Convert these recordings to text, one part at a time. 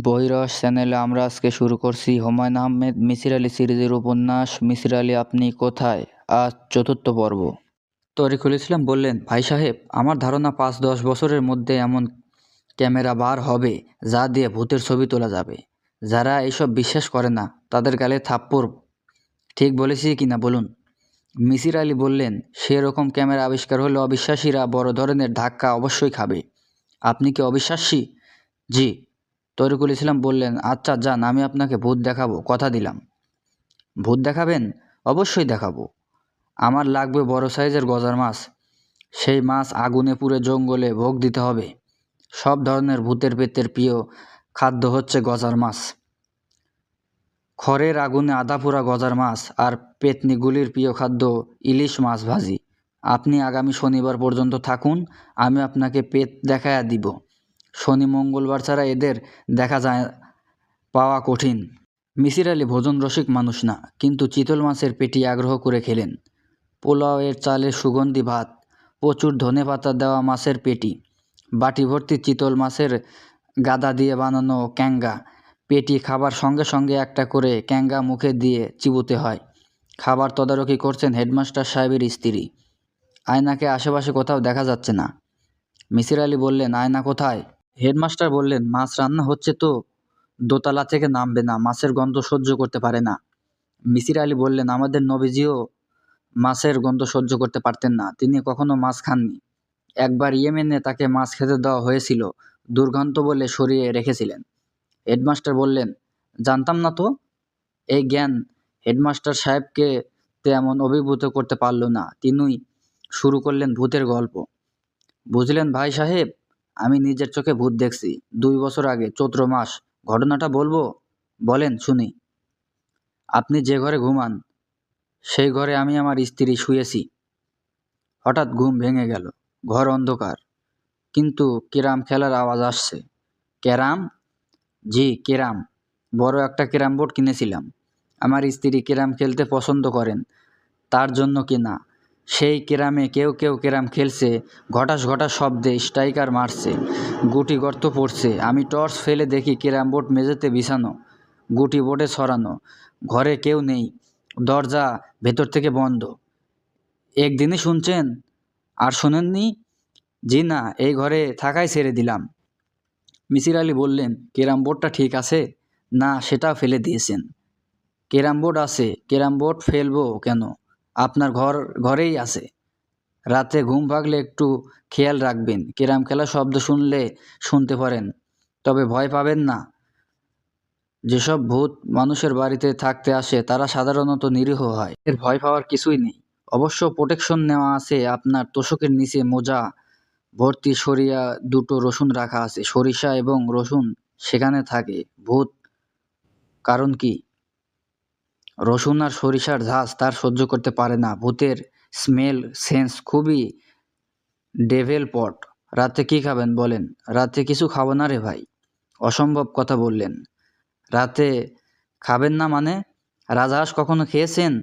বৈরস চ্যানেলে আমরা আজকে শুরু করছি। হুমায়ুন আহমেদ, মিসির আলী সিরিজের উপন্যাস, মিসির আলী, আপনি কোথায়? আজ চতুর্থ পর্ব। তরিকুল ইসলাম বললেন, ভাই সাহেব, আমার ধারণা পাঁচ দশ বছরের মধ্যে এমন ক্যামেরা বার হবে যা দিয়ে ভূতের ছবি তোলা যাবে। যারা এইসব বিশ্বাস করে না, তাদের গালে থাপ্পড়। ঠিক বলেছি কি না বলুন? মিসির আলী বললেন সেরকম ক্যামেরা আবিষ্কার হলে অবিশ্বাসীরা বড় ধরনের ধাক্কা অবশ্যই খাবে। আপনি কি অবিশ্বাসী? জি। তরিকুল ইসলাম বললেন আচ্ছা যান, আমি আপনাকে ভূত দেখাবো, কথা দিলাম। ভূত দেখাবেন? অবশ্যই দেখাবো। আমার লাগবে বড় সাইজের গজার মাছ। সেই মাছ আগুনে পুড়ে জঙ্গলে ভোগ দিতে হবে। সব ধরনের ভূতের পেতের প্রিয় খাদ্য হচ্ছে গজার মাছ। খড়ের আগুনে আধা পোড়া গজার মাছ আর পেতনিগুলির প্রিয় খাদ্য ইলিশ মাছ ভাজি। আপনি আগামী শনিবার পর্যন্ত থাকুন, আমি আপনাকে পেট দেখায়া দিব। শনি, মঙ্গলবার ছাড়া এদের দেখা যায়, পাওয়া কঠিন। মিসির আলী ভোজন রসিক মানুষ না, কিন্তু চিতল মাছের পেটি আগ্রহ করে খেলেন। পোলাওয়ের চালের সুগন্ধি ভাত, প্রচুর ধনে পাতা দেওয়া মাছের পেটি, বাটি ভর্তি চিতল মাছের গাদা দিয়ে বানানো ক্যাঙ্গা, পেটি খাবার সঙ্গে সঙ্গে একটা করে ক্যাঙ্গা মুখে দিয়ে চিবুতে হয়। খাবার তদারকি করছেন হেডমাস্টার সাহেবের স্ত্রী। আয়নাকে আশেপাশে কোথাও দেখা যাচ্ছে না। মিসির আলী বললেন, আয়না কোথায়? হেডমাস্টার বললেন, মাছ রান্না হচ্ছে তো। দোতলা থেকে নামবে না, মাছের গন্ধ সহ্য করতে পারে না। মিসির আলী বললেন, আমাদের নবীজিও মাছের গন্ধ সহ্য করতে পারতেন না। তিনি কখনো মাছ খাননি। একবার ইয়েমেনে তাকে মাছ খেতে দেওয়া হয়েছিল দুর্গন্ধ বলে সরিয়ে রেখেছিলেন। হেডমাস্টার বললেন, জানতাম না তো। এই জ্ঞান হেডমাস্টার সাহেবকে তেমন অভিভূত করতে পারল না। তিনি শুরু করলেন ভূতের গল্প। বুঝলেন ভাই সাহেব আমি নিজের চোখে ভূত দেখছি। দুই বছর আগে, চৈত্র মাস, ঘটনাটা বলব? বলেন, শুনি। আপনি যে ঘরে ঘুমান, সেই ঘরে আমি আমার স্ত্রী শুয়েছি। হঠাৎ ঘুম ভেঙে গেল, ঘর অন্ধকার। কিন্তু কেরাম খেলার আওয়াজ আসছে। ক্যারাম জি, কেরাম। বড় একটা ক্যারাম বোর্ড কিনেছিলাম। আমার স্ত্রী ক্যারাম খেলতে পছন্দ করেন, তার জন্য কিনা। সেই কেরামে কেউ কেউ কেরাম খেলছে, ঘটাস ঘটাস শব্দে স্ট্রাইকার মারছে, গুটি গর্ত পড়ছে। আমি টর্চ ফেলে দেখি কেরাম বোর্ড মেঝেতে বিছানো, গুটি বোর্ডে ছড়ানো, ঘরে কেউ নেই, দরজা ভেতর থেকে বন্ধ। একদিনই শুনছেন? আর শোনেননি? জি না, এই ঘরে থাকাই ছেড়ে দিলাম। মিসির আলী বললেন, কেরাম বোর্ডটা ঠিক আছে? না, সেটাও ফেলে দিয়েছেন। কেরাম বোর্ড আছে, কেরাম বোর্ড ফেলব কেন? আপনার ঘর, ঘরেই আছে। রাতে ঘুম ভাগলে একটু খেয়াল রাখবেন। কেরাম খেলা শব্দ শুনলে শুনতে পারেন, তবে ভয় পাবেন না। যেসব ভূত মানুষের বাড়িতে থাকতে আসে, তারা সাধারণত নিরীহ হয়। এর ভয় পাওয়ার কিছুই নেই। অবশ্য প্রোটেকশন নেওয়া আছে, আপনার তোষকের নিচে মোজা, ভর্তি সরিয়া দুটো রসুন রাখা আছে। সরিষা এবং রসুন সেখানে থাকে। ভূত, কারণ কি? রসুন আর সরিষার ঝাঁজ তার সহ্য করতে পারে না। ভূতের স্মেল, সেন্স খুবই ডেভেলপট রাতে কি খাবেন বলেন? রাতে কিছু খাব না রে ভাই। অসম্ভব কথা বললেন। রাতে খাবেন না মানে? রাজহাঁস কখনো খেয়েছেন?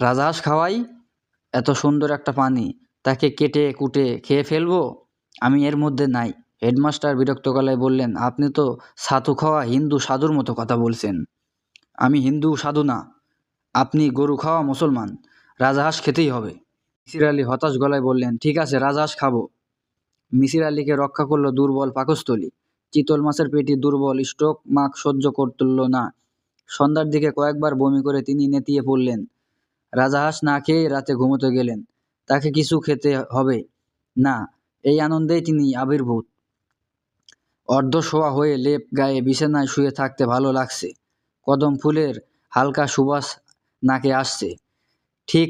রাজহাঁস খাওয়াই? এত সুন্দর একটা পানি, তাকে কেটে কুটে খেয়ে ফেলব? আমি এর মধ্যে নাই। হেডমাস্টার বিরক্ত গলায় বললেন, আপনি তো ছাতু খাওয়া হিন্দু সাধুর মতো কথা বলছেন। আমি হিন্দু, সাধু না। আপনি গরু খাওয়া মুসলমান, রাজহাঁস খেতেই হবে। মিসির আলী হতাশ গলায় বললেন, ঠিক আছে, রাজহাঁস খাব। মিসির আলীকে রক্ষা করল দুর্বল পাকস্থলী। চিতল মাছের পেটি দুর্বল স্টোক মাক সহ্য করতুল না। সন্ধ্যার দিকে কয়েকবার বমি করে তিনি নেতিয়ে পড়লেন। রাজাহাঁস না খেয়ে রাতে ঘুমোতে গেলেন। তাকে কিছু খেতে হবে? না, এই আনন্দেই তিনি আবির্ভূত। অর্ধ শোয়া হয়ে লেপ গায়ে বিছানায় শুয়ে থাকতে ভালো লাগছে। কদম ফুলের হালকা সুবাস নাকে আসছে। ঠিক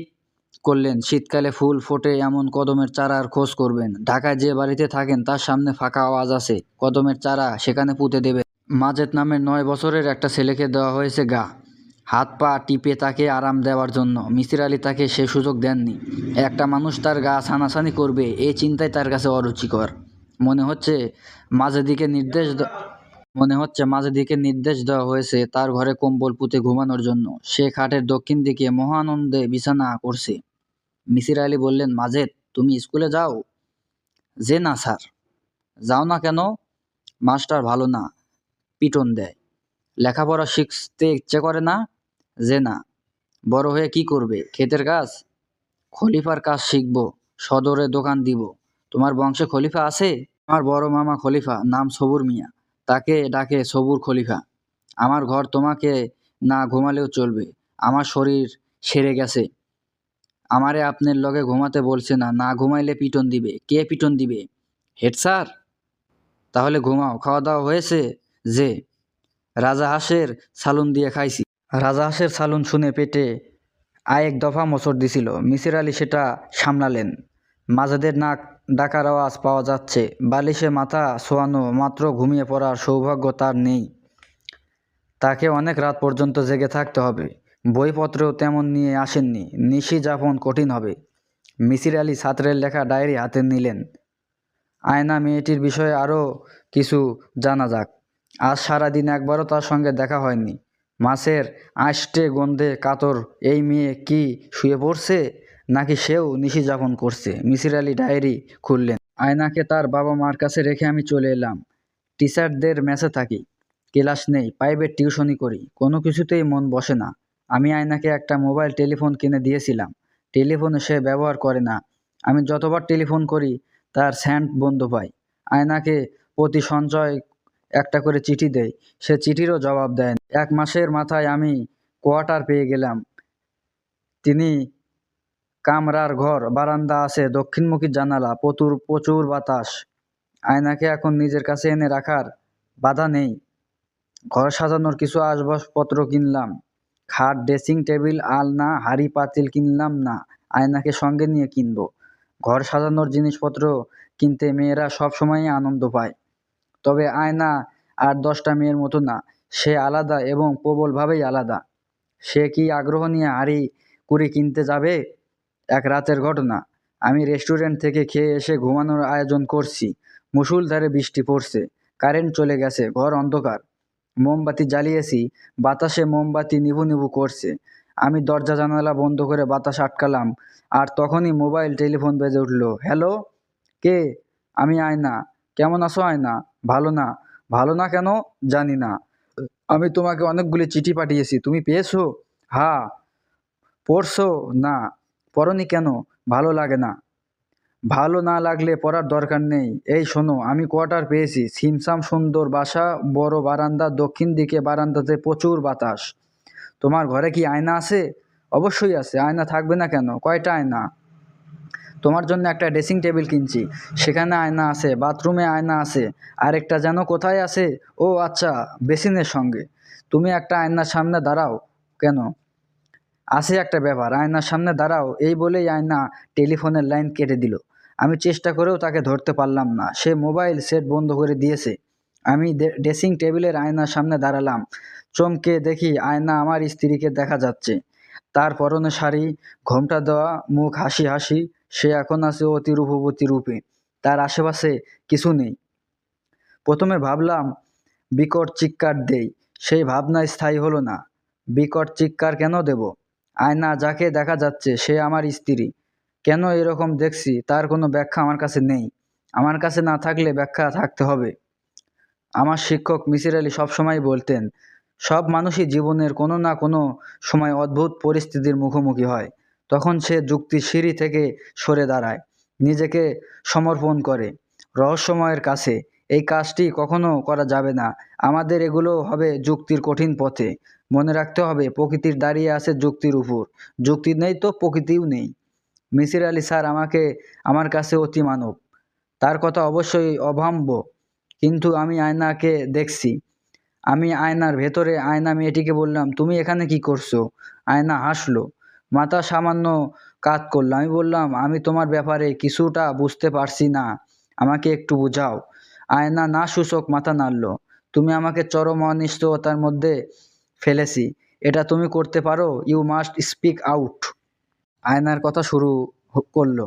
করলেন, শীতকালে ফুল ফোটে এমন কদমের চারার খোঁজ করবেন। ঢাকায় যে বাড়িতে থাকেন, তার সামনে ফাঁকা আওয়াজ আছে। কদমের চারা সেখানে পুঁতে দেবে। মাজেদ নামের নয় বছরের একটা ছেলেকে দেওয়া হয়েছে গা। হাত পা টিপে তাকে আরাম দেওয়ার জন্য। মিসির আলী তাকে সে সুযোগ দেননি। একটা মানুষ তার গা ছানাছানি করবে এই চিন্তাই তার কাছে অরুচিকর। মনে হচ্ছে মাঝে দিকে নির্দেশ মনে হচ্ছে মাঝে দিকে নির্দেশ দেওয়া হয়েছে তার ঘরে কম্বল পুঁতে ঘুমানোর জন্য। সে খাটের দক্ষিণ দিকে মহানন্দে বিছানা করছে। মিসির আলী বললেন মাজেদ তুমি স্কুলে যাও? যে না, স্যার। যাও না কেন? মাস্টার ভালো না। পিটন দেয়। লেখাপড়া শিখতে ইচ্ছে করে না? যে না। বড় হয়ে কি করবে? ক্ষেতের কাজ? খলিফার কাজ শিখব। সদরে দোকান দিব। তোমার বংশে খলিফা আছে? আমার বড় মামা খলিফা, নাম সবুর মিয়া। তাকে ডাকে, সবুর খলিফা, আমার ঘর তোমাকে না ঘুমালেও চলবে। আমার শরীর সেরে গেছে। আমারে আপনার লগে ঘুমাতে বলছে না না ঘুমাইলে পিটন দিবে। কে পিটন দিবে? হেড স্যার, তাহলে ঘুমাও। খাওয়া দাওয়া হয়েছে যে, রাজা হাঁসের সালুন দিয়ে খাইছি। রাজা হাঁসের সালুন শুনে পেটে আয়েক দফা মোচড় দিছিল। মিসির আলি সেটা সামলালেন। মাঝেদের নাক ডাকার আওয়াজ পাওয়া যাচ্ছে। বালিশে মাথা শোয়ানো মাত্র ঘুমিয়ে পড়ার সৌভাগ্য তার নেই। তাকে অনেক রাত পর্যন্ত জেগে থাকতে হবে। বইপত্রও তেমন নিয়ে আসেননি। নিশি যাপন কঠিন হবে। মিসির আলী ছাত্রের লেখা ডায়েরি হাতে নিলেন। আয়না মেয়েটির বিষয়ে আরও কিছু জানা যাক। আজ সারাদিন একবারও তার সঙ্গে দেখা হয়নি। মাছের আষ্টে গন্ধে কাতর, এই মেয়ে কি শুয়ে পড়ছে? নাকি সেও নিশি যাপন করছে? মিসির আলি ডায়েরি খুললেন। আয়নাকে তার বাবা মার কাছে রেখে আমি চলে এলাম। টিচারদের ম্যাচে থাকি। ক্লাস নেই, প্রাইভেট টিউশনই করি। কোনো কিছুতেই মন বসে না। আমি আয়নাকে একটা মোবাইল টেলিফোন কিনে দিয়েছিলাম। টেলিফোনে সে ব্যবহার করে না। আমি যতবার টেলিফোন করি, তার স্যান্ড বন্ধ পাই। আয়নাকে প্রতি সঞ্চয় একটা করে চিঠি দেয়। সে চিঠিরও জবাব দেয় এক মাসের মাথায় আমি কোয়ার্টার পেয়ে গেলাম। তিনি কামরার ঘর, বারান্দা আছে, দক্ষিণমুখী জানালা, প্রচুর প্রচুর বাতাস। আয়নাকে এখন নিজের কাছে এনে রাখার বাধা নেই। ঘর সাজানোর কিছু আসবাবপত্র কিনলাম। খাট, ড্রেসিং টেবিল, আলনা, হাড়ি, পাতিল কিনলাম না, আয়নাকে সঙ্গে নিয়ে কিনব। ঘর সাজানোর জিনিসপত্র কিনতে মেয়েরা সব সময়ই আনন্দ পায়। তবে আয়না আর দশটা মেয়ের মতো না, সে আলাদা এবং প্রবলভাবেই আলাদা। সে কি আগ্রহ নিয়ে হাঁড়ি কুড়ি কিনতে যাবে? এক রাতের ঘটনা। আমি রেস্টুরেন্ট থেকে খেয়ে এসে ঘুমানোর আয়োজন করছি। মুষলধারে বৃষ্টি পড়ছে। কারেন্ট চলে গেছে। ঘর অন্ধকার। মোমবাতি জ্বালিয়েছি। বাতাসে মোমবাতি নিভু নিভু করছে। আমি দরজা জানালা বন্ধ করে বাতাস আটকালাম। আর তখনই মোবাইল, টেলিফোন বেজে উঠল। হ্যালো? কে? আমি আয়না। কেমন আছো আয়না? ভালো না। ভালো না কেন? জানি না। আমি তোমাকে অনেকগুলি চিঠি পাঠিয়েছি। তুমি পেয়েছ? হ্যাঁ। পড়ছো? না। পড়নি কেন? ভালো লাগে না। ভালো না লাগলে পড়ার দরকার নেই। এই শোনো, আমি কোয়ার্টার পেয়েছি। সিমসাম সুন্দর বাসা, বড় বারান্দা, দক্ষিণ দিকে বারান্দাতে প্রচুর বাতাস। তোমার ঘরে কি আয়না আছে? অবশ্যই আছে। আয়না থাকবে না কেন? কয়টা আয়না? তোমার জন্য একটা ড্রেসিং টেবিল কিনছি। সেখানে আয়না আছে, বাথরুমে আয়না আছে। আরেকটা যেন কোথায় আছে? ও আচ্ছা বেসিনের সঙ্গে। তুমি একটা আয়নার সামনে দাঁড়াও। কেন? আছে একটা ব্যাপার। আয়নার সামনে দাঁড়াও, এই বলেই আয়না টেলিফোনের লাইন কেটে দিল। আমি চেষ্টা করেও তাকে ধরতে পারলাম না। সে মোবাইল সেট বন্ধ করে দিয়েছে। আমি ড্রেসিং টেবিলের আয়নার সামনে দাঁড়ালাম। চমকে দেখি আয়না আমার স্ত্রীকে দেখা যাচ্ছে। তার পরনে শাড়ি, ঘোমটা দেওয়া, মুখ হাসি হাসি, সে এখন আছে অতি রূপবতী রূপে। তার আশেপাশে কিছু নেই। প্রথমে ভাবলাম, বিকট চিৎকার দেই। সেই ভাবনা স্থায়ী হলো না। বিকট চিৎকার কেন দেব? আয়না যাকে দেখা যাচ্ছে, সে আমার স্ত্রী। কেন এরকম দেখছি? তার কোনো ব্যাখ্যা আমার কাছে নেই। আমার কাছে না থাকলে ব্যাখ্যা থাকতে হবে। আমার শিক্ষক মিসির আলী সবসময় বলতেন, সব মানুষই জীবনের কোনো না কোনো সময় অদ্ভুত পরিস্থিতির মুখোমুখি হয়। তখন সে যুক্তি সিঁড়ি থেকে সরে দাঁড়ায়, নিজেকে সমর্পণ করে, রহস্যময়ের কাছে, এই কাজটি কখনো করা যাবে না। আমাদের এগুলো হবে যুক্তির কঠিন পথে। মনে রাখতে হবে, প্রকৃতির দাঁড়িয়ে আছে যুক্তির উপর। যুক্তি নেই তো প্রকৃতিও নেই। মিসির আলি স্যার আমাকে, আমার কাছে অতি মানব। তার কথা অবশ্যই অভাম্য, কিন্তু আমি আয়নাকে দেখছি। আমি আয়নার ভেতরে, আয়না মেয়েটিকে বললাম, তুমি এখানে কি করছ? আয়না হাসলো। মাথা সামান্য কাত করল। আমি বললাম, আমি তোমার ব্যাপারে কিছুটা বুঝতে পারছি না। আমাকে একটু বুঝাও। আয়না না সূচক মাথা নাড়লো। তুমি আমাকে চরম অনিশ্চয়তার মধ্যে ফেলেছি। এটা তুমি করতে পারো ইউ মাস্ট স্পিক আউট আয়নার কথা শুরু করল।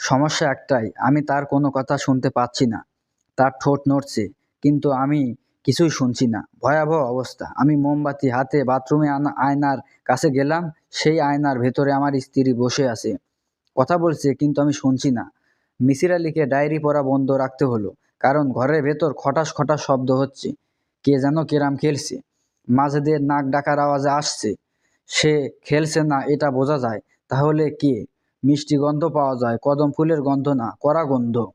সমস্যা একটাই, আমি তার কোনো কথা শুনতে পাচ্ছি না। তার ঠোঁট নড়ছে, কিন্তু আমি কিছুই শুনছি না। ভয়াবহ অবস্থা। আমি মোমবাতি হাতে বাথরুমে আনা, আয়নার কাছে গেলাম, সেই আয়নার ভেতরে আমার স্ত্রী বসে আছে। কথা বলছে, কিন্তু আমি শুনছি না। মিসির আলীকে ডায়েরি পড়া বন্ধ রাখতে হলো, কারণ ঘরের ভেতর খটাস খটাস শব্দ হচ্ছে। কে যেন কেরাম খেলছে। মাঝেদের নাক ডাকার আওয়াজে আসছে। সে খেলছে না, এটা বোঝা যায়। তাহলে কে? মিষ্টি গন্ধ পাওয়া যায়, কদম ফুলের গন্ধ না, কড়া গন্ধ।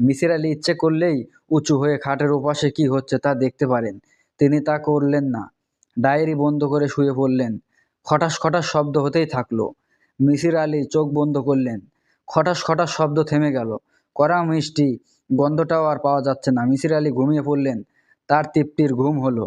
মিসির আলি ইচ্ছে করলেই উঁচু হয়ে খাটের ওপাশে কি হচ্ছে তা দেখতে পারেন। তিনি তা করলেন না। ডায়েরি বন্ধ করে শুয়ে পড়লেন। খটাস খটাস শব্দ হতেই থাকল। মিসির আলি চোখ বন্ধ করলেন। খটাস খটাস শব্দ থেমে গেল। কড়া মিষ্টি গন্ধটাও আর পাওয়া যাচ্ছে না। মিসির আলি ঘুমিয়ে পড়লেন। তার তৃপ্তির ঘুম হলো।